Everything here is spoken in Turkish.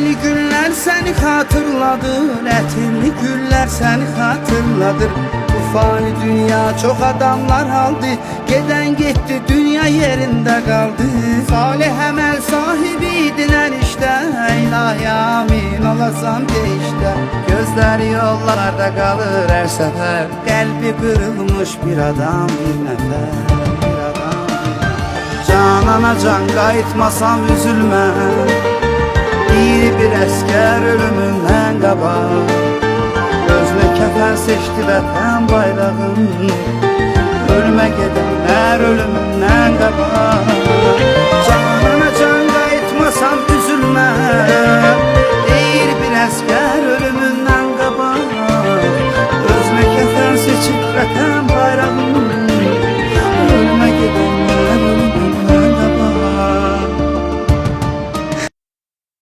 Ətənli günlər səni xatırladır Ətirli günlər səni xatırladır Bu fani dünya çox adamlar aldı Gedən getdi dünya yerində qaldı Salih əməl sahibi idilər işte İlahi amin olasan deyişdə Gözləri yollarda qalır hər səfər Qəlbi qırılmış bir adam bir nəfər Canana can İyi bir əskər ölümündən qabaq Gözlə kəfən seçdi vətən bayrağın Ölümə gedənlər ölümündən qabaq